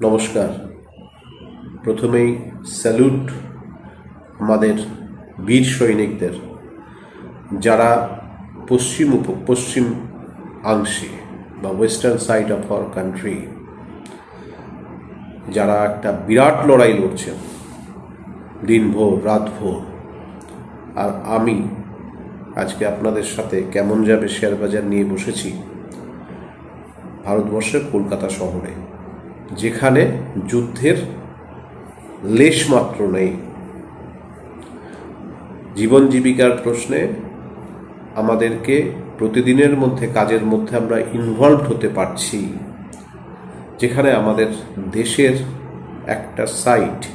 নমস্কার। প্রথমেই স্যালুট আমাদের বীর সৈনিকদের, যারা পশ্চিম উপ, পশ্চিম অংশে বা western side of our country যারা একটা বিরাট লড়াই লড়ছেন, দিনভর, রাতভর। আর আমি আজকে আপনাদের সাথে কেমন যাবে শেয়ার বাজার নিয়ে বসেছি, ভারতবর্ষের কলকাতা শহরে। যেখানে যুদ্ধের লেশ মাত্র নেই। জীবন জীবিকার প্রশ্নে আমাদেরকে প্রতিদিনের মধ্যে, কাজের মধ্যে আমরা ইনভলভ হতে পারছি। যেখানে আমাদের দেশের একটা সাইট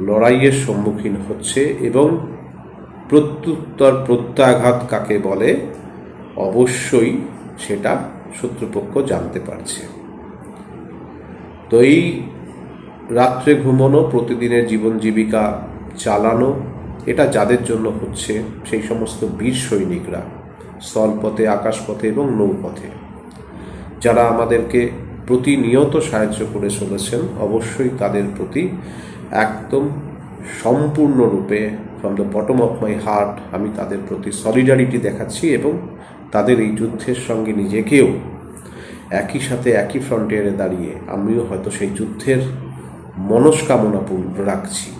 লড়াইয়ের সম্মুখীন হচ্ছে এবং প্রত্যুত্তর, প্রত্যাঘাত কাকে বলে? অবশ্যই সেটা শত্রুপক্ষ জানতে পারছে। তো এই রাত্রে ঘুমানো, প্রতিদিনের জীবন জীবিকা চালানো, এটা যাদের জন্য হচ্ছে সেই সমস্ত বীর সৈনিকরা, স্থলপথে, আকাশপথে এবং নৌপথে। যারা আমাদেরকে প্রতিনিয়ত সাহায্য করে চলেছেন, অবশ্যই তাদের প্রতি একদম সম্পূর্ণরূপে from the bottom of my heart আমি তাদের প্রতি সলিডারিটি দেখাচ্ছি এবং তাদের এই যুদ্ধের সঙ্গে নিজেকেও একই সাথে একই ফ্রন্টিয়ারে দাঁড়িয়ে আমিও হয়তো সেই যুদ্ধের মনস্কামনা পূর্ণ রাখছি।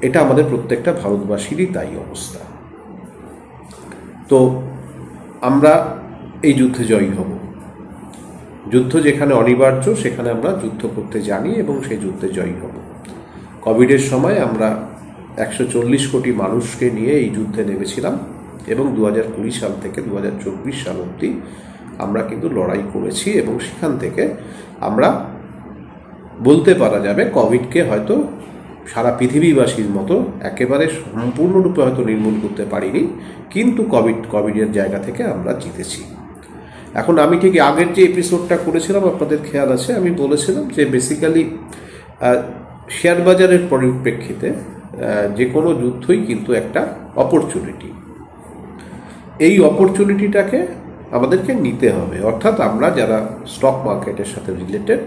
এটা আমাদের প্রত্যেকটা ভারতবাসীরই তাই অবস্থা। তো আমরা এই যুদ্ধে জয়ী হব। যুদ্ধ যেখানে অনিবার্য, সেখানে আমরা যুদ্ধ করতে জানি এবং সেই যুদ্ধে জয়ী হব। কোভিডের সময় আমরা একশো চল্লিশ কোটি মানুষকে নিয়ে এই যুদ্ধে নেমেছিলাম এবং দু হাজার কুড়ি সাল থেকে দু হাজার চব্বিশ সাল অবধি আমরা কিন্তু লড়াই করেছি এবং সেখান থেকে আমরা বলতে পারা যাবে কোভিডকে হয়তো সারা পৃথিবীবাসীর মতো একেবারে সম্পূর্ণরূপে হয়তো নির্মূল করতে পারিনি, কিন্তু কোভিড, কোভিডের জায়গা থেকে আমরা জিতেছি। এখন আমি ঠিক আগের যে এপিসোডটা করেছিলাম, আপনাদের খেয়াল আছে, আমি বলেছিলাম যে বেসিক্যালি শেয়ার বাজারের পরিপ্রেক্ষিতে যে কোনো যুদ্ধই কিন্তু একটা অপরচুনিটি এই অপরচুনিটিটাকে আমাদেরকে নিতে হবে। অর্থাৎ আমরা যারা স্টক মার্কেটের সাথে রিলেটেড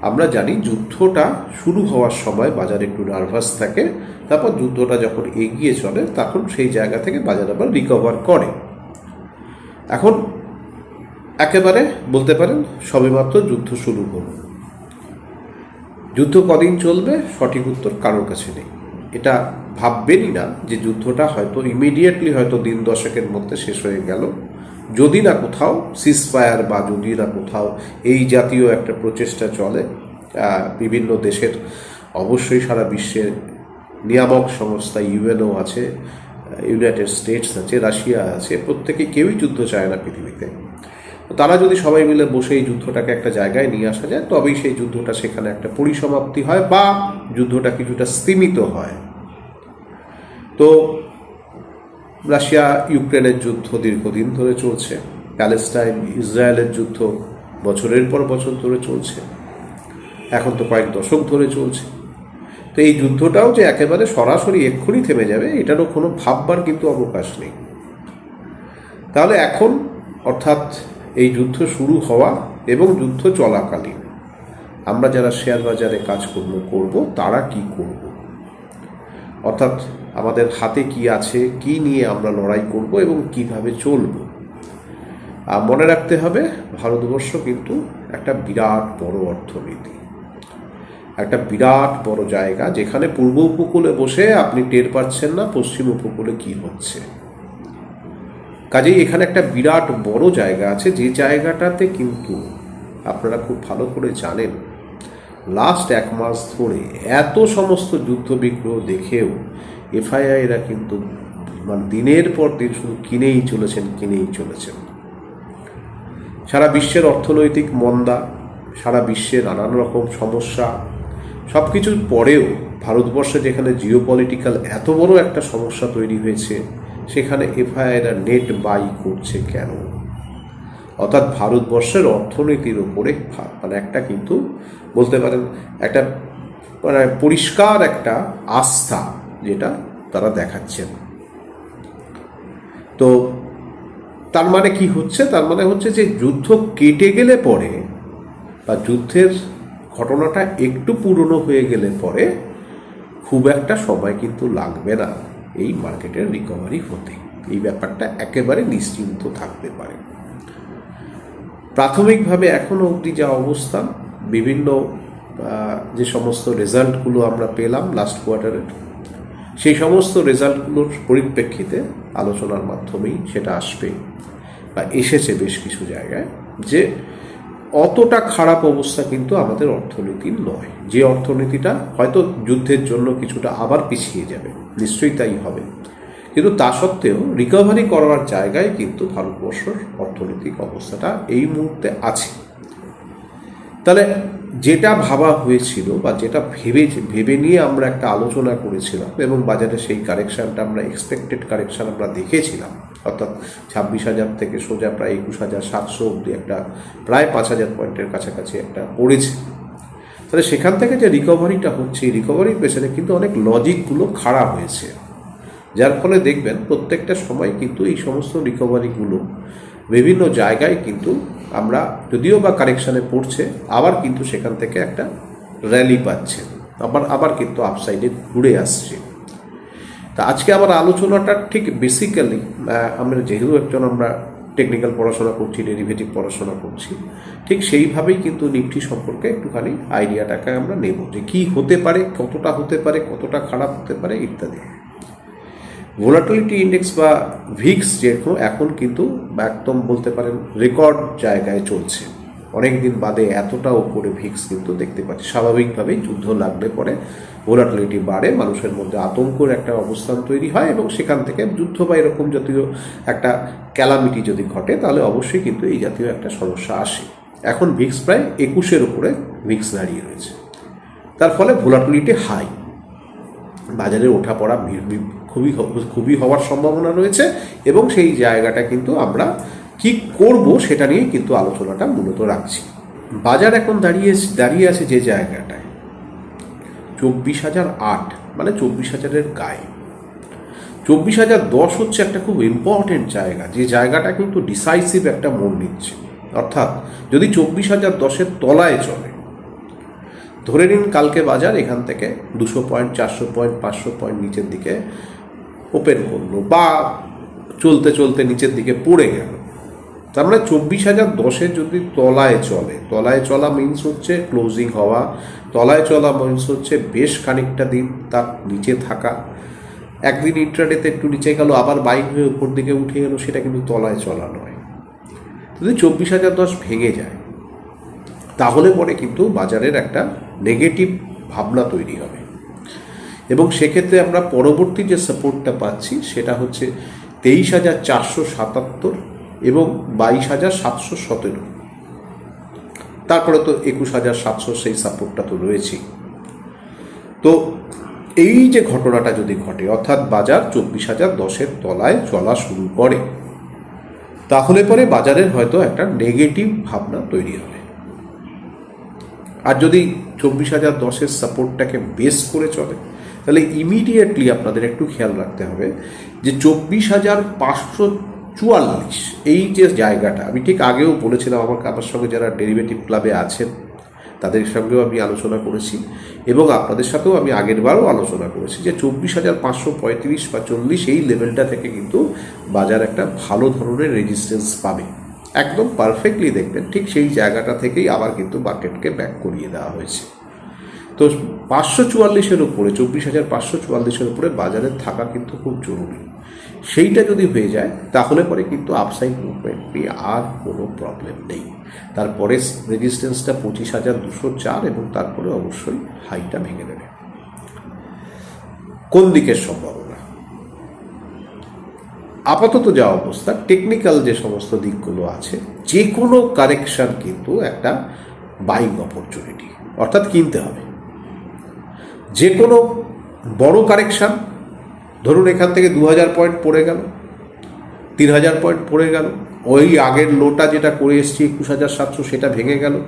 আমরা জানি যুদ্ধটা শুরু হওয়ার সময় বাজার একটু নার্ভাস থাকে। তারপর যুদ্ধটা যখন এগিয়ে চলে, তখন সেই জায়গা থেকে বাজার আবার রিকভার করে। এখন একেবারে বলতে পারেন সবেমাত্র যুদ্ধ শুরু হলো। যুদ্ধ কদিন চলবে? সঠিক উত্তর কারোর কাছে নেই। এটা ভাববেনই না যে যুদ্ধটা হয়তো ইমিডিয়েটলি হয়তো দিন দশকের মধ্যে শেষ হয়ে গেল। যদি না কোথাও সিসফায়ার বা যদি না কোথাও এই জাতীয় একটা প্রচেষ্টা চলে বিভিন্ন দেশের, অবশ্যই সারা বিশ্বের নিয়ামক সংস্থা ইউএনও আছে, ইউনাইটেড স্টেটস আছে, রাশিয়া আছে, প্রত্যেকে কেউই যুদ্ধ চায় না পৃথিবীতে। তারা যদি সবাই মিলে বসে এই যুদ্ধটাকে একটা জায়গায় নিয়ে আসা যায়, তবেই সেই যুদ্ধটা সেখানে একটা পরিসমাপ্তি হয় বা যুদ্ধটা কিছুটা স্তীমিত হয়। তো রাশিয়া ইউক্রেনের যুদ্ধ দীর্ঘদিন ধরে চলছে। প্যালেস্টাইন, ইসরায়েলের যুদ্ধ বছরের পর বছর ধরে চলছে। এখন তো কয়েক দশক ধরে চলছে। তো এই যুদ্ধটাও যে একেবারে সরাসরি এক্ষুনি থেমে যাবে, এটারও কোনো ভাববার কিন্তু অবকাশ নেই। তাহলে এখন অর্থাৎ এই যুদ্ধ শুরু হওয়া এবং যুদ্ধ চলাকালীন আমরা যারা শেয়ার বাজারে কাজকর্ম করব, তারা কি করব? অর্থাৎ আমাদের হাতে কি আছে, কি নিয়ে আমরা লড়াই করব এবং কীভাবে চলব। মনে রাখতে হবে, ভারতবর্ষ কিন্তু একটা বিরাট বড় অর্থনীতি। একটা বিরাট বড় জায়গা, যেখানে পূর্ব উপকূলে বসে আপনি টের পাচ্ছেন না পশ্চিম উপকূলে কি হচ্ছে। কাজেই এখানে একটা বিরাট বড় জায়গা আছে, যে জায়গাটাতে কিন্তু আপনারা খুব ভালো করে জানেন লাস্ট এক মাস ধরে এত সমস্ত যুদ্ধ বিগ্রহ দেখেও এফআইআইরা কিন্তু মানে দিনের পর দিন শুধু কিনেই চলেছেন কিনেই চলেছেন। সারা বিশ্বের অর্থনৈতিক মন্দা, সারা বিশ্বে নানান রকম সমস্যা সব কিছুর পরেও ভারতবর্ষে যেখানে জিও পলিটিক্যাল এত বড় একটা সমস্যা তৈরি হয়েছে, সেখানে এফআইআইরা নেট বাই করছে কেন? অর্থাৎ ভারতবর্ষের অর্থনীতির উপরে মানে একটা কিন্তু বলতে পারেন একটা মানে পরিষ্কার একটা আস্থা যেটা তারা দেখাচ্ছেন। তো তার মানে কি হচ্ছে? তার মানে হচ্ছে যে যুদ্ধ কেটে গেলে পরে বা যুদ্ধের ঘটনাটা একটু পুরনো হয়ে গেলে পরে খুব একটা সময় কিন্তু লাগবে না। এই মার্কেটের রিকভারি হতে। এই ব্যাপারটা একেবারে নিশ্চিন্ত থাকতে পারে। প্রাথমিকভাবে এখনও অবধি যা অবস্থা, বিভিন্ন যে সমস্ত রেজাল্টগুলো আমরা পেলাম লাস্ট কোয়ার্টারের সেই সমস্ত রেজাল্টগুলোর পরিপ্রেক্ষিতে আলোচনার মাধ্যমেই সেটা আসবে বা এসেছে বেশ কিছু জায়গায়, যে অতটা খারাপ অবস্থা কিন্তু আমাদের অর্থনীতির নয়। যে অর্থনীতিটা হয়তো যুদ্ধের জন্য কিছুটা আবার পিছিয়ে যাবে, নিশ্চয়ই তাই হবে। কিন্তু তা সত্ত্বেও রিকভারি করার জায়গায় কিন্তু ভারতবর্ষের অর্থনৈতিক অবস্থাটা এই মুহূর্তে আছে। তাহলে যেটা ভাবা হয়েছিল বা যেটা ভেবে ভেবে নিয়ে আমরা একটা আলোচনা করেছিলাম এবং বাজারে সেই কারেকশানটা আমরা এক্সপেক্টেড কারেকশান আমরা দেখেছিলাম, অর্থাৎ ছাব্বিশ হাজার থেকে সোজা প্রায় একুশ হাজার সাতশো অব্দি একটা প্রায় পাঁচ হাজার পয়েন্টের কাছাকাছি একটা পড়েছে। তাহলে সেখান থেকে যে রিকভারিটা হচ্ছে, এই রিকভারির পেছনে কিন্তু অনেক লজিকগুলো খারাপ হয়েছে। যার ফলে দেখবেন প্রত্যেকটা সময় কিন্তু এই সমস্ত রিকভারিগুলো বিভিন্ন জায়গায় কিন্তু আমরা যদিও বা কারেকশানে পড়ছে, আবার কিন্তু সেখান থেকে একটা র্যালি পাচ্ছে। আবার আবার কিন্তু আপসাইডে ঘুরে আসছে। তা আজকে আমার আলোচনাটা ঠিক বেসিক্যালি আমরা যেহেতু একজন আমরা টেকনিক্যাল পড়াশোনা করছি ডেরিভেটিভ পড়াশোনা করছি, ঠিক সেইভাবেই কিন্তু নিফটি সম্পর্কে একটুখানি আইডিয়াটাকে আমরা নেব যে কি হতে পারে, কতটা হতে পারে, কতটা খারাপ হতে পারে ইত্যাদি। ভোলাটিলিটি ইন্ডেক্স বা ভিক্স যেরকম এখন কিন্তু একদম বলতে পারেন রেকর্ড জায়গায় চলছে। অনেক দিন বাদে এতটা উপরে ভিক্স কিন্তু দেখতে পাচ্ছি। স্বাভাবিকভাবেই যুদ্ধ লাগলে পরে ভোলাটিলিটি বাড়ে, মানুষের মধ্যে আতঙ্কর একটা অবস্থান তৈরি হয় এবং সেখান থেকে যুদ্ধ বা এরকম জাতীয় একটা ক্যালামিটি যদি ঘটে, তাহলে অবশ্যই কিন্তু এই জাতীয় একটা সমস্যা আসে। এখন ভিক্স প্রায় একুশের উপরে ভিক্স দাঁড়িয়ে রয়েছে। তার ফলে ভোলাটিলিটি হাই বাজারে ওঠা পড়া খুবই খুবই হওয়ার সম্ভাবনা রয়েছে এবং সেই জায়গাটা কিন্তু আমরা কি করব সেটা নিয়ে কিন্তু আলোচনাটা মূলত রাখছি। বাজার এখন দাঁড়িয়ে দাঁড়িয়ে আছে যে জায়গাটায়। চব্বিশ হাজার আট মানে চব্বিশ হাজারের গায়ে। চব্বিশ হাজার দশ হচ্ছে একটা খুব ইম্পর্টেন্ট জায়গা। যে জায়গাটা কিন্তু ডিসাইসিভ একটা মোড় নিচ্ছে। অর্থাৎ যদি চব্বিশ হাজার দশের তলায় চলে, ধরে নিন কালকে বাজার এখান থেকে দুশো পয়েন্ট, চারশো পয়েন্ট, পাঁচশো পয়েন্ট নিচের দিকে ওপেন করল বা চলতে চলতে নিচের দিকে পড়ে গেল। তার মানে চব্বিশ হাজার দশে যদি তলায় চলে, তলায় চলা মিন্স হচ্ছে ক্লোজিং হওয়া, তলায় চলা মিন্স হচ্ছে বেশ খানিকটা দিন তার নিচে থাকা। একদিন ইন্টারনেটে একটু নিচে গেল, আবার বাইক হয়ে উপর দিকে উঠে গেল, সেটা কিন্তু তলায় চলা নয়। যদি চব্বিশ হাজার দশ ভেঙে যায়, তাহলে পরে কিন্তু বাজারের একটা নেগেটিভ ভাবনা তৈরি হবে। এবং সেক্ষেত্রে আমরা পরবর্তী যে সাপোর্টটা পাচ্ছি, সেটা হচ্ছে তেইশ হাজার চারশো সাতাত্তর এবং বাইশ হাজার সাতশো সতেরো। তারপরে তো একুশ হাজার সাতশো সেই সাপোর্টটা তো রয়েছেই। তো এই যে ঘটনাটা যদি ঘটে, অর্থাৎ বাজার চব্বিশ হাজার দশের তলায় চলা শুরু করে, তাহলে পরে বাজারের হয়তো একটা নেগেটিভ ভাবনা তৈরি হবে। আর যদি চব্বিশ হাজার দশের সাপোর্টটাকে বেস করে চলে তাহলে ইমিডিয়েটলি আপনাদের একটু খেয়াল রাখতে হবে যে চব্বিশ হাজার পাঁচশো চুয়াল্লিশ এই যে জায়গাটা, আমি ঠিক আগেও বলেছিলাম আমার আমার সঙ্গে যারা ডেরিভেটিভ ক্লাবে আছেন, তাদের সঙ্গেও আমি আলোচনা করেছি এবং আপনাদের সাথেও আমি আগের বারও আলোচনা করেছি যে চব্বিশ হাজার পাঁচশো পঁয়ত্রিশ বা চল্লিশ এই লেভেলটা থেকে কিন্তু বাজার একটা ভালো ধরনের রেজিস্ট্যান্স পাবে। একদম পারফেক্টলি দেখবেন, ঠিক সেই জায়গাটা থেকেই আবার কিন্তু মার্কেটকে ব্যাক করিয়ে দেওয়া হয়েছে। তো পাঁচশো চুয়াল্লিশের উপরে, চব্বিশ হাজার পাঁচশো চুয়াল্লিশের উপরে বাজারে থাকা কিন্তু খুব জরুরি। সেইটা যদি হয়ে যায়, তাহলে পরে কিন্তু আপসাইড মুভমেন্ট নিয়ে আর কোনো প্রবলেম নেই। তারপরে রেজিস্ট্যান্সটা পঁচিশ হাজার দুশো চার এবং তারপরে অবশ্যই হাইটা ভেঙে দেবে। কোন দিকের সম্ভাবনা? আপাতত যা অবস্থা টেকনিক্যাল যে সমস্ত দিকগুলো আছে যে কোনো কারেকশন কিন্তু একটা বাইং অপরচুনিটি অর্থাৎ কিনতে হবে। যে কোনো বড় কারেকশন, ধরুন এখান থেকে দু হাজার পয়েন্ট পড়ে গেল, তিন হাজার পয়েন্ট পড়ে গেল, ওই আগের লোটা যেটা করে এসছি একুশ হাজার সাতশো সেটা ভেঙে গেল,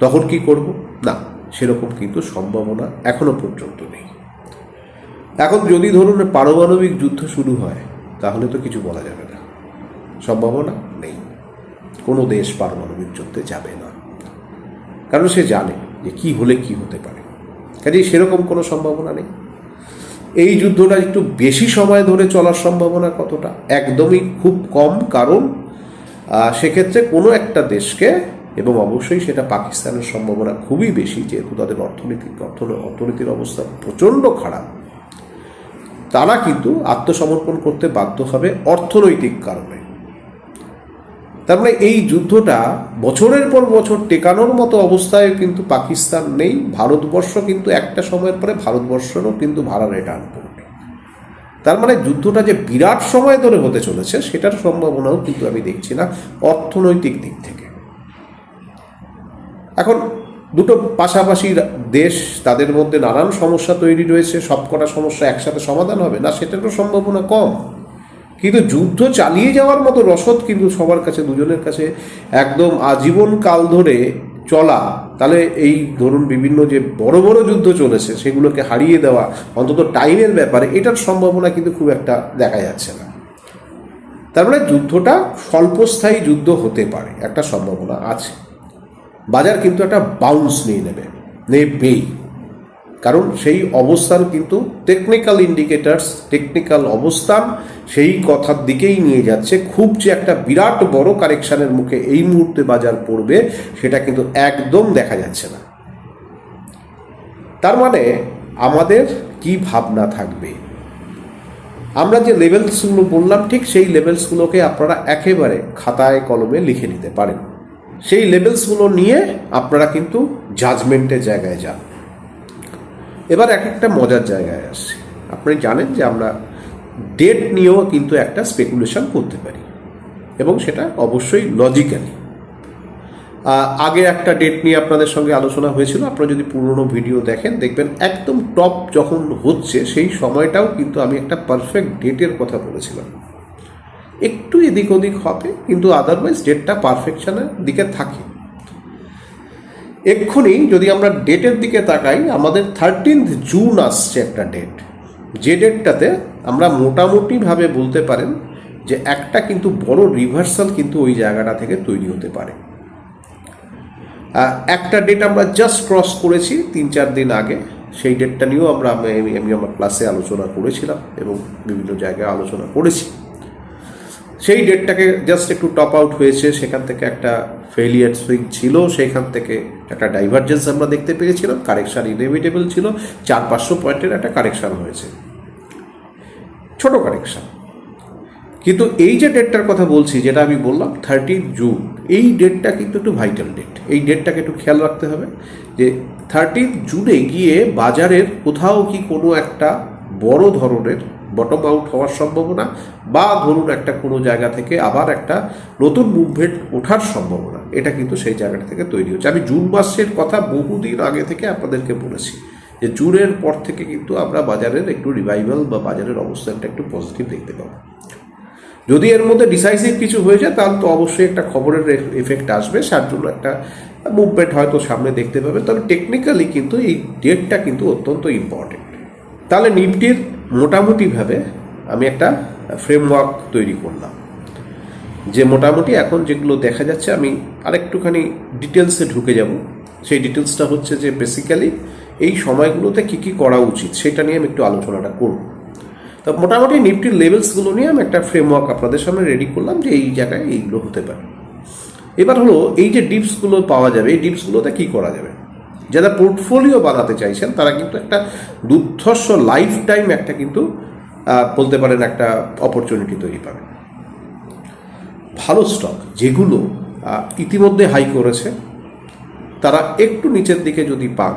তখন কি করব? না, সেরকম কিন্তু সম্ভাবনা এখনও পর্যন্ত নেই। এখন যদি ধরুন পারমাণবিক যুদ্ধ শুরু হয়, তাহলে তো কিছু বলা যাবে না। সম্ভাবনা নেই। কোনো দেশ পারমাণবিক যুদ্ধে যাবে না। কারণ সে জানে যে কি হলে কি হতে পারে। কাজেই সেরকম কোনো সম্ভাবনা নেই। এই যুদ্ধটা একটু বেশি সময় ধরে চলার সম্ভাবনা কতটা? একদমই খুব কম, কারণ সেক্ষেত্রে কোনো একটা দেশকে, এবং অবশ্যই সেটা পাকিস্তানের সম্ভাবনা খুবই বেশি, যেহেতু তাদের অর্থনৈতিক অর্থ- অর্থনীতির অবস্থা প্রচণ্ড খারাপ। তারা কিন্তু আত্মসমর্পণ করতে বাধ্য হবে অর্থনৈতিক কারণে। তার মানে এই যুদ্ধটা বছরের পর বছর টেকানোর মতো অবস্থায় কিন্তু পাকিস্তান নেই, ভারতবর্ষ কিন্তু একটা সময়ের পরে ভারতবর্ষেরও কিন্তু ভাড়া রিটার্ন করবে তার মানে যুদ্ধটা যে বিরাট সময় ধরে হতে চলেছে, সেটার সম্ভাবনাও কিন্তু আমি দেখছি না অর্থনৈতিক দিক থেকে। এখন দুটো পাশাপাশি দেশ তাদের মধ্যে নানান সমস্যা তৈরি রয়েছে, সবকটা সমস্যা একসাথে সমাধান হবে, না সেটারও সম্ভাবনা কম? কিন্তু যুদ্ধ চালিয়ে যাওয়ার মতো রসদ কিন্তু সবার কাছে, দুজনের কাছে একদম আজীবন কাল ধরে চলা। তাহলে এই ধরুন বিভিন্ন যে বড় বড় যুদ্ধ চলেছে, সেগুলোকে হারিয়ে দেওয়া অন্তত টাইমের ব্যাপারে, এটার সম্ভাবনা কিন্তু খুব একটা দেখা যাচ্ছে না। তার মানে যুদ্ধটা স্বল্পস্থায়ী যুদ্ধ হতে পারে, একটা সম্ভাবনা আছে। বাজার কিন্তু একটা বাউন্স নিয়ে নেবে, নেবেই। কারণ সেই অবস্থান কিন্তু টেকনিক্যাল ইন্ডিকেটার্স টেকনিক্যাল অবস্থান, সেই কথার দিকেই নিয়ে যাচ্ছে। খুব যে একটা বিরাট বড় কারেকশনের মুখে এই মুহূর্তে বাজার পড়বে, সেটা কিন্তু একদম দেখা যাচ্ছে না। তার মানে আমাদের কি ভাবনা থাকবে? আমরা যে লেভেলসগুলো বললাম, ঠিক সেই লেভেলসগুলোকে আপনারা একেবারে খাতায়, কলমে লিখে নিতে পারেন। সেই লেভেলসগুলো নিয়ে আপনারা কিন্তু জাজমেন্টের জায়গায় যান। এবার এক একটা মজার জায়গায় আসছে। আপনি জানেন যে আমরা ডেট নিয়েও কিন্তু একটা স্পেকুলেশন করতে পারি। এবং সেটা অবশ্যই লজিক্যালি আগে একটা ডেট নিয়ে আপনাদের সঙ্গে আলোচনা হয়েছিল। আপনারা যদি পুরনো ভিডিও দেখেন, দেখবেন একদম টপ যখন হচ্ছে, সেই সময়টাও কিন্তু আমি একটা পারফেক্ট ডেটের কথা বলেছিলাম। একটু এদিক ওদিক হবে, কিন্তু আদারওয়াইজ ডেটটা পারফেকশনের দিকে থাকে। এক্ষুনি যদি আমরা ডেটের দিকে তাকাই, আমাদের থার্টিন্থ জুন আসছে একটা ডেট যে ডেটটাতে আমরা মোটামুটিভাবে বলতে পারেন যে একটা কিন্তু বড় রিভার্সাল কিন্তু ওই জায়গাটা থেকে তৈরি হতে পারে। একটা ডেট আমরা জাস্ট ক্রস করেছি তিন চার দিন আগে, সেই ডেটটা নিয়েও আমরা আমি আমি আমার ক্লাসে আলোচনা করেছিলাম এবং বিভিন্ন জায়গায় আলোচনা করেছি। সেই ডেটটাকে জাস্ট একটু টপ আউট হয়েছে, সেখান থেকে একটা ফেলিয়ার সুইং ছিল, সেখান থেকে একটা ডাইভারজেন্স আমরা দেখতে পেরেছিলাম কারেকশান ইনএভিটেবল ছিল, চার পাঁচশো পয়েন্টের একটা কারেকশান হয়েছে। ছোট কারেকশান কিন্তু এই যে ডেটটার কথা বলছি, যেটা আমি বললাম থার্টি জুন এই ডেটটা কিন্তু একটু ভাইটাল ডেট এই ডেটটাকে একটু খেয়াল রাখতে হবে যে থার্টিন জুনে গিয়ে বাজারের কোথাও কি কোনো একটা বড় ধরনের বটম আউট হওয়ার সম্ভাবনা বা ধরুন একটা কোনো জায়গা থেকে আবার একটা নতুন মুভমেন্ট ওঠার সম্ভাবনা। এটা কিন্তু সেই জায়গাটা থেকে তৈরি হচ্ছে। আমি জুন মাসের কথা বহুদিন আগে থেকে আপনাদেরকে বলেছি যে জুনের পর থেকে কিন্তু আমরা বাজারের একটু রিভাইভাল বা বাজারের অবস্থানটা একটু পজিটিভ দেখতে পাবো। যদি এর মধ্যে ডিসাইসিভ কিছু হয়ে যায়, তাহলে তো অবশ্যই একটা খবরের এফেক্ট আসবে। তার জন্য একটা মুভমেন্ট হয়তো সামনে দেখতে পাবে। তবে টেকনিক্যালি কিন্তু এই ডেটটা কিন্তু অত্যন্ত ইম্পর্টেন্ট তাহলে নিফটির মোটামুটিভাবে আমি একটা ফ্রেমওয়ার্ক তৈরি করলাম। যে মোটামুটি এখন যেগুলো দেখা যাচ্ছে, আমি আরেকটুখানি ডিটেলসে ঢুকে যাব। সেই ডিটেলসটা হচ্ছে যে বেসিক্যালি এই সময়গুলোতে কী কী করা উচিত, সেটা নিয়ে আমি একটু আলোচনাটা করব। তো মোটামুটি নিফটির লেভেলসগুলো নিয়ে আমি একটা ফ্রেমওয়ার্ক আপনাদের সামনে রেডি করলাম যে এই জায়গায় এইগুলো হতে পারে। এবার হলো, এই যে ডিপসগুলো পাওয়া যাবে, এই ডিপসগুলোতে কী করা যাবে? যারা পোর্টফোলিও বানাতে চাইছেন, তারা কিন্তু একটা দুর্ধর্ষ লাইফ টাইম একটা কিন্তু বলতে পারেন একটা অপরচুনিটি তৈরি পাবে। ভালো স্টক যেগুলো ইতিমধ্যে হাই করেছে, তারা একটু নিচের দিকে যদি পান,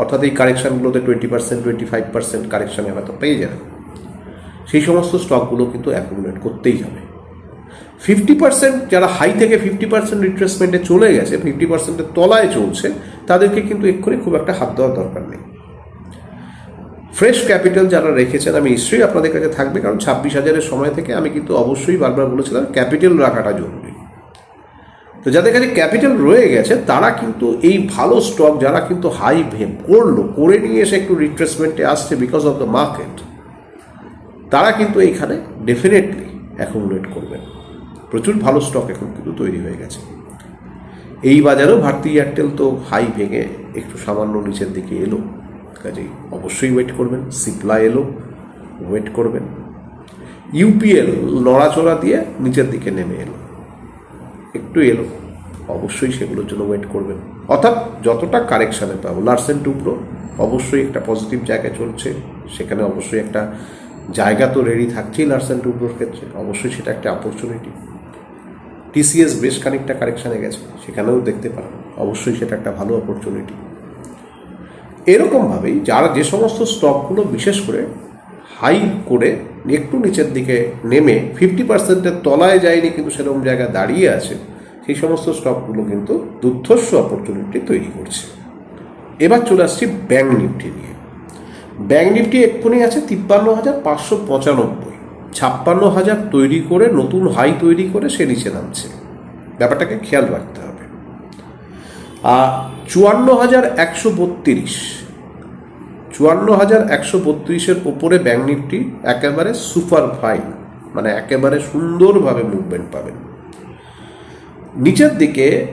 অর্থাৎ এই কারেকশানগুলোতে twenty percent twenty five percent কারেকশানে হয়তো পেয়ে যাবেন সেই সমস্ত স্টকগুলো কিন্তু অ্যাকুমুলেট করতেই হবে। ফিফটি পার্সেন্ট যারা হাই থেকে ফিফটি পার্সেন্ট রিট্রেসমেন্টে চলে গেছে ফিফটি পার্সেন্টের তলায় চলছে তাদেরকে কিন্তু এক্ষুনি খুব একটা হাত দেওয়ার দরকার নেই। ফ্রেশ ক্যাপিটাল যারা রেখেছেন, আমি নিশ্চয়ই আপনাদের কাছে থাকবে, কারণ ছাব্বিশ হাজারের সময় থেকে আমি কিন্তু অবশ্যই বারবার বলেছিলাম ক্যাপিটাল রাখাটা জরুরি। তো যাদের কাছে ক্যাপিটাল রয়ে গেছে, তারা কিন্তু এই ভালো স্টক যারা কিন্তু হাই ভেম করল, করে নিয়ে এসে একটু রিট্রেসমেন্টে আসছে বিকজ অফ দ্য মার্কেট তারা কিন্তু এইখানে ডেফিনেটলি অ্যাকুমুলেট করবেন। প্রচুর ভালো স্টক এখন কিন্তু তৈরি হয়ে গেছে। এই বাজারেও ভারতী এয়ারটেল তো হাই ভেঙে একটু সামান্য নিচের দিকে এলো। কাজেই অবশ্যই ওয়েট করবেন সিপলা এলো ওয়েট করবেন। ইউপিএল নড়াচড়া দিয়ে নিচের দিকে নেমে এলো। একটু এলো, অবশ্যই সেগুলোর জন্য ওয়েট করবেন। অর্থাৎ যতটা কারেকশানে পাবো লার্সেন টুপ্রো অবশ্যই একটা পজিটিভ জায়গায় চলছে, সেখানে অবশ্যই একটা জায়গা তো রেডি থাকছেই লার্সেন টুপ্রোর ক্ষেত্রে, অবশ্যই সেটা একটা অপরচুনিটি টিসিএস বেশ খানিকটা কারেকশানে গেছে, সেখানেও দেখতে পারেন অবশ্যই সেটা একটা ভালো অপরচুনিটি এরকমভাবেই যারা যে সমস্ত স্টকগুলো বিশেষ করে হাই করে একটু নিচের দিকে নেমে ফিফটি পার্সেন্টের তলায় যায়নি, কিন্তু সেরকম জায়গায় দাঁড়িয়ে আছে, সেই সমস্ত স্টকগুলো কিন্তু দুর্ধর্ষ অপরচুনিটি তৈরি করছে। এবার চলে আসছি ব্যাঙ্ক নিফটি নিয়ে। ব্যাঙ্ক নিফটি এক্ষুনি আছে তিপ্পান্ন হাজার পাঁচশো পঁচানব্বই। ছাপ্পান্ন হাজার তৈরি করে, নতুন হাই তৈরি করে সে নিচে নামছে। ব্যাপারটাকে খেয়াল রাখতে হবে। আর চুয়ান্ন হাজার একশো বত্রিশ, চুয়ান্ন হাজার একশো বত্রিশের ওপরে ব্যাঙ্ক নিফটি একেবারে সুপার ফাইন মানে একেবারে সুন্দরভাবে মুভমেন্ট পাবেন। নিচের দিকে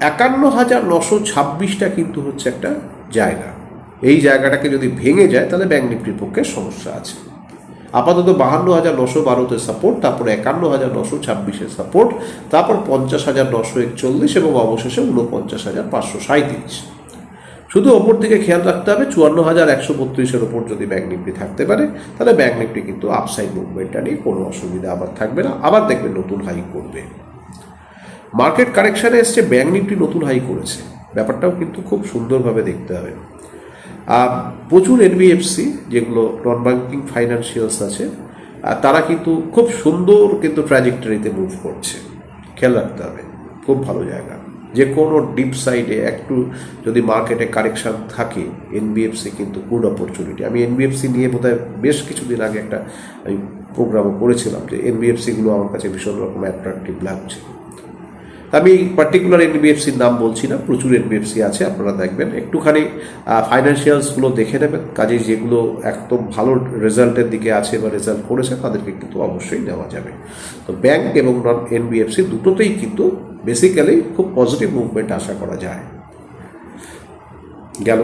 একান্ন হাজার নশো ছাব্বিশটা কিন্তু হচ্ছে একটা জায়গা। এই জায়গাটাকে যদি ভেঙে যায়, তাহলে ব্যাঙ্ক নিফটির পক্ষে সমস্যা আছে। আপাতত বাহান্ন হাজার নশো বারোতে সাপোর্ট তারপর একান্ন হাজার নশো ছাব্বিশে সাপোর্ট তারপর পঞ্চাশ হাজার নশো একচল্লিশ এবং অবশেষে উনপঞ্চাশ হাজার পাঁচশো সাঁত্রিশ শুধু ওপর দিকে খেয়াল রাখতে হবে, চুয়ান্ন হাজার একশো বত্রিশের ওপর যদি ব্যাঙ্ক নিফটি থাকতে পারে, তাহলে ব্যাঙ্ক নিফটি কিন্তু আপসাইড মুভমেন্টটা নিয়ে কোনো অসুবিধা আবার থাকবে না, আবার দেখবেন নতুন হাই করবে। মার্কেট কারেকশানে এসছে ব্যাঙ্ক নিফটি নতুন হাই করেছে। ব্যাপারটাও কিন্তু খুব সুন্দরভাবে দেখতে হবে। প্রচুর এনবিএফসি যেগুলো নন ব্যাঙ্কিং ফাইন্যান্সিয়ালস আছে, আর তারা কিন্তু খুব সুন্দর কিন্তু ট্র্যাজেক্টরিতে মুভ করছে। খেয়াল রাখতে হবে, খুব ভালো জায়গা। যে কোনো ডিপ সাইডে একটু যদি মার্কেটে কারেকশান থাকে এনবিএফসি কিন্তু গুড অপরচুনিটি আমি এনবিএফসি নিয়ে বোধহয় বেশ কিছুদিন আগে একটা, আমি প্রোগ্রামও করেছিলাম যে এনবিএফসিগুলো আমার কাছে ভীষণ রকম অ্যাট্রাকটিভ লাগছে। আমি পার্টিকুলার এনবিএফসির নাম বলছি না, প্রচুর এনবিএফসি আছে, আপনারা দেখবেন। একটুখানি ফাইন্যান্সিয়ালসগুলো দেখে নেবেন, কাজে যেগুলো একদম ভালো রেজাল্টের দিকে আছে বা রেজাল্ট করেছে, তাদেরকে কিন্তু অবশ্যই নেওয়া যাবে। তো ব্যাংক এবং নন এনবিএফসি দুটোতেই কিন্তু বেসিক্যালি খুব পজিটিভ মুভমেন্ট আশা করা যায়। গেল।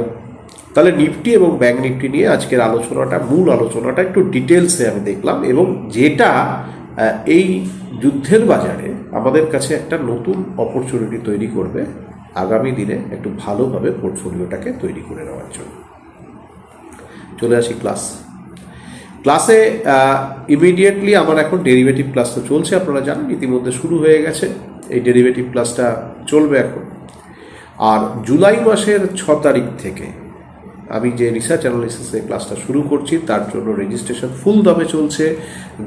তাহলে নিফটি এবং ব্যাংক নিফটি নিয়ে আজকের আলোচনাটা, মূল আলোচনাটা একটু ডিটেলসে আমি দেখলাম এবং যেটা এই যুদ্ধের বাজারে আমাদের কাছে একটা নতুন অপরচুনিটি তৈরি করবে আগামী দিনে একটু ভালোভাবে পোর্টফোলিওটাকে তৈরি করে নেওয়ার জন্য। চলে আসি ক্লাস ক্লাসে ইমিডিয়েটলি আমার এখন ডেরিভেটিভ ক্লাস তো চলছে, আপনারা জানেন, ইতিমধ্যে শুরু হয়ে গেছে। এই ডেরিভেটিভ ক্লাসটা চলবে এখন। আর জুলাই মাসের ছ তারিখ থেকে আমি যে রিসার্চ অ্যানালিসিসের ক্লাসটা শুরু করছি, তার জন্য রেজিস্ট্রেশন ফুল দামে চলছে।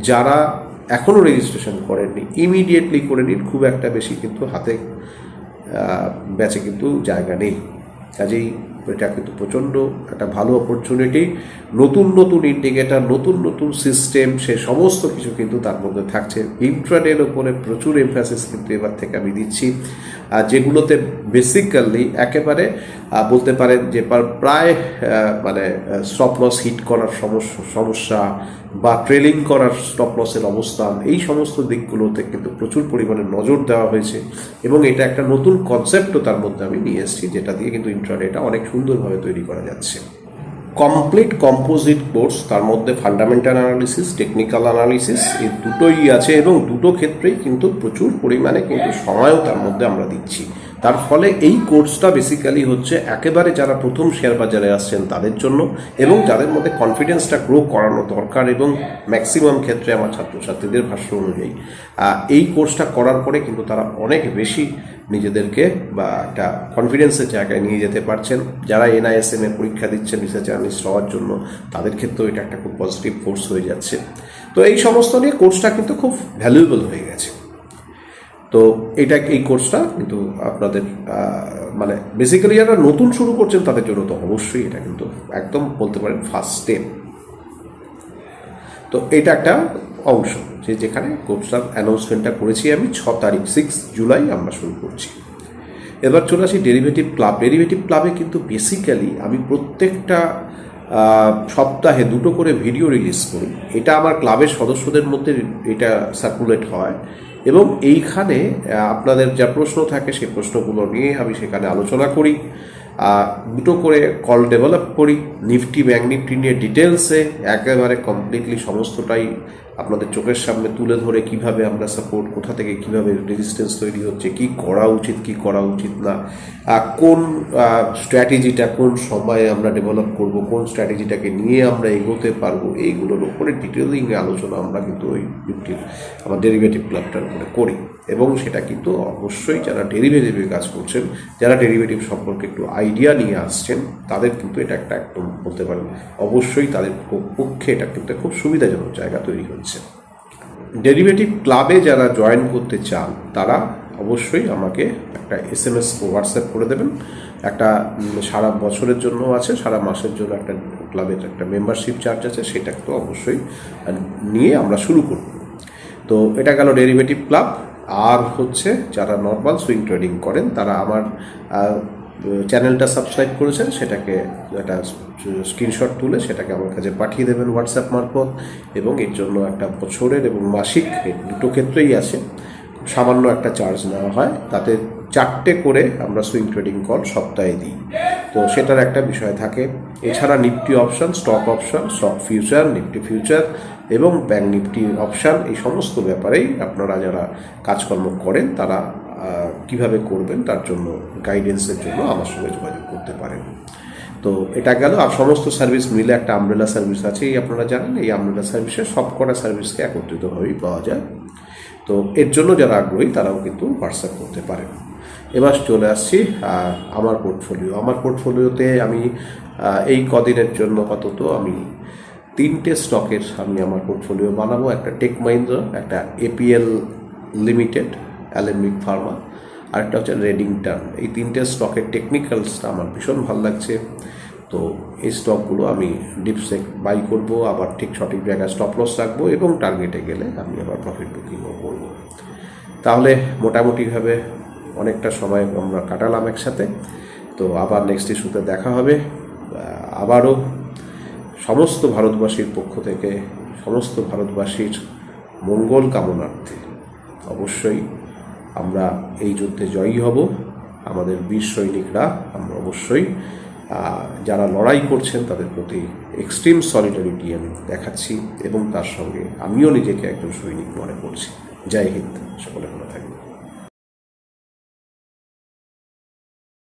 যারা এখনও রেজিস্ট্রেশন করেননি। ইমিডিয়েটলি করে নিন, খুব একটা বেশি কিন্তু হাতে ব্যাচে কিন্তু জায়গা নেই। কাজেই এটা কিন্তু প্রচণ্ড একটা ভালো অপরচুনিটি নতুন নতুন ইন্ডিকেটার নতুন নতুন সিস্টেম সে সমস্ত কিছু কিন্তু তার মধ্যে থাকছে। ইন্ট্রাডের ওপরে প্রচুর এমফাসিস কিন্তু এবার থেকে আমি দিচ্ছি। আর যেগুলোতে বেসিক্যালি একেবারে বলতে পারেন যে প্রায় মানে স্টপ লস হিট করার সমস্যা সমস্যা বা ট্রেলিং করার স্টপ লসের অবস্থান, এই সমস্ত দিকগুলোতে কিন্তু প্রচুর পরিমাণে নজর দেওয়া হয়েছে। এবং এটা একটা নতুন কনসেপ্টও তার মধ্যে আমি নিয়ে এসেছি, যেটা দিয়ে কিন্তু ইন্ট্রাডেটা অনেক সুন্দরভাবে তৈরি করা যাচ্ছে। কমপ্লিট কম্পোজিট কোর্স তার মধ্যে ফান্ডামেন্টাল অ্যানালিসিস টেকনিক্যাল অ্যানালিসিস এই দুটোই আছে এবং দুটো ক্ষেত্রেই কিন্তু প্রচুর পরিমাণে কিন্তু সময়ও তার মধ্যে আমরা দিচ্ছি। তার ফলে এই কোর্সটা বেসিক্যালি হচ্ছে একেবারে যারা প্রথম শেয়ার বাজারে আসছেন তাদের জন্য এবং যাদের মধ্যে কনফিডেন্সটা গ্রো করানো দরকার এবং ম্যাক্সিমাম ক্ষেত্রে আমার ছাত্রছাত্রীদের ভাষ্য অনুযায়ী। এই কোর্সটা করার পরে কিন্তু তারা অনেক বেশি নিজেদেরকে বা একটা কনফিডেন্সের জায়গায় নিয়ে যেতে পারছেন। যারা এনআইএসএম এর পরীক্ষা দিচ্ছেন রিসার্চ জার্নালিস্ট হওয়ার জন্য, তাদের ক্ষেত্রেও এটা একটা খুব পজিটিভ কোর্স হয়ে যাচ্ছে। তো এই সমস্ত নিয়ে কোর্সটা কিন্তু খুব ভ্যালুয়েবল হয়ে গেছে। তো এটা এই কোর্সটা কিন্তু আপনাদের মানে বেসিক্যালি যারা নতুন শুরু করছেন তাদের জন্য তো অবশ্যই এটা কিন্তু একদম বলতে পারেন ফার্স্ট স্টেপ তো এটা একটা অংশ যে যেখানে কোর্সটার অ্যানাউন্সমেন্টটা করেছি আমি, ছ তারিখ সিক্স জুলাই আমরা শুরু করছি। এবার চলে আসি ডেরিভেটিভ ক্লাব ডেরিভেটিভ ক্লাবে কিন্তু বেসিক্যালি আমি প্রত্যেকটা সপ্তাহে দুটো করে ভিডিও রিলিজ করি। এটা আমার ক্লাবের সদস্যদের মধ্যে এটা সার্কুলেট হয়। এবং এইখানে আপনাদের যা প্রশ্ন থাকে সেই প্রশ্নগুলো নিয়ে আমি সেখানে আলোচনা করি। দুটো করে কল ডেভেলপ করি, নিফটি ব্যাঙ্ক নিফটি নিয়ে ডিটেলসে একেবারে কমপ্লিটলি সমস্তটাই আপনাদের চোখের সামনে তুলে ধরে কীভাবে আমরা সাপোর্ট কোথা থেকে কীভাবে রেজিস্ট্যান্স তৈরি হচ্ছে, কি করা উচিত, কি করা উচিত না কোন স্ট্র্যাটেজিটা কোন সময়ে আমরা ডেভেলপ করব, কোন স্ট্র্যাটেজিটাকে নিয়ে আমরা এগোতে পারব, এইগুলোর উপরে ডিটেলিং আলোচনা আমরা কিন্তু ওই নিফটির আমার ডেরিভেটিভ ক্লাবটার উপরে করি। এবং সেটা কিন্তু অবশ্যই যারা ডেরিভেটিভে কাজ করছেন, যারা ডেরিভেটিভ সম্পর্কে একটু আইডিয়া নিয়ে আসছেন, তাদের কিন্তু এটা একটা একদম বলতে পারেন, অবশ্যই তাদের পক্ষে এটা কিন্তু খুব সুবিধাজনক জায়গা তৈরি হচ্ছে ডেরিভেটিভ ক্লাবে যারা জয়েন করতে চান, তারা অবশ্যই আমাকে একটা এস এম এস হোয়াটসঅ্যাপ করে দেবেন। একটা সারা বছরের জন্য আছে, সারা মাসের জন্য একটা ক্লাবের একটা মেম্বারশিপ চার্জ আছে, সেটা তো অবশ্যই নিয়ে আমরা শুরু করব। তো এটা গেল ডেরিভেটিভ ক্লাব আর হচ্ছে যারা নর্মাল সুইং ট্রেডিং করেন, তারা আমার চ্যানেলটা সাবস্ক্রাইব করেছেন, সেটাকে একটা স্ক্রিনশট তুলে সেটাকে আমার কাছে পাঠিয়ে দেবেন হোয়াটসঅ্যাপ মারফত এবং এর জন্য একটা বছরের এবং মাসিক দুটো ক্ষেত্রেই আছে। সামান্য একটা চার্জ নেওয়া হয়। তাতে চারটে করে আমরা সুইং ট্রেডিং কল সপ্তাহে দিই। তো সেটার একটা বিষয় থাকে। এছাড়া Nifty option stock option stock future Nifty future এবং ব্যাঙ্ক নিফটি অপশন এই সমস্ত ব্যাপারেই আপনারা যারা কাজকর্ম করেন, তারা কীভাবে করবেন তার জন্য গাইডেন্সের জন্য আমার সঙ্গে যোগাযোগ করতে পারেন। তো এটা গেল, আর সমস্ত সার্ভিস মিলে একটা আমব্রেলা সার্ভিস আছে, এই আপনারা জানেন, এই আমব্রেলা সার্ভিসে সব কটা সার্ভিসকে একত্রিতভাবেই পাওয়া যায়। তো এর জন্য যারা আগ্রহী, তারাও কিন্তু হোয়াটসঅ্যাপ করতে পারেন। এবার চলে আসছি আমার পোর্টফোলিও আমার পোর্টফোলিওতে আমি এই কদিনের জন্য আপাতত আমি তিনটে স্টকের আমি আমার পোর্টফোলিও বানাবো। একটা টেক মাইন্দ্রা একটা এপিএল লিমিটেড অ্যালেমিক ফার্মা আরেকটা হচ্ছে রেডিং রেডিংটন এই তিনটে স্টকের টেকনিক্যালসটা আমার ভীষণ ভালো লাগছে। তো এই স্টকগুলো আমি ডিপসেক বাই করব, আবার ঠিক সঠিক জায়গায় স্টপ লস রাখব এবং টার্গেটে গেলে আমি আবার প্রফিট বুকিংও করব। তাহলে মোটামুটিভাবে অনেকটা সময় আমরা কাটালাম একসাথে। তো আবার নেক্সট ইস্যুতে দেখা হবে। আবারও সমস্ত ভারতবাসীর পক্ষ থেকে, সমস্ত ভারতবাসীর মঙ্গল কামনার্থে অবশ্যই আমরা এই যুদ্ধে জয়ী হব। আমাদের বীর সৈনিকরা আমরা অবশ্যই যারা লড়াই করছেন তাদের প্রতি এক্সট্রিম সলিডারিটি আমি দেখাচ্ছি এবং তার সঙ্গে আমিও নিজেকে একজন সৈনিক মনে করছি। জয় হিন্দ, সকলে ভালো থাকবেন।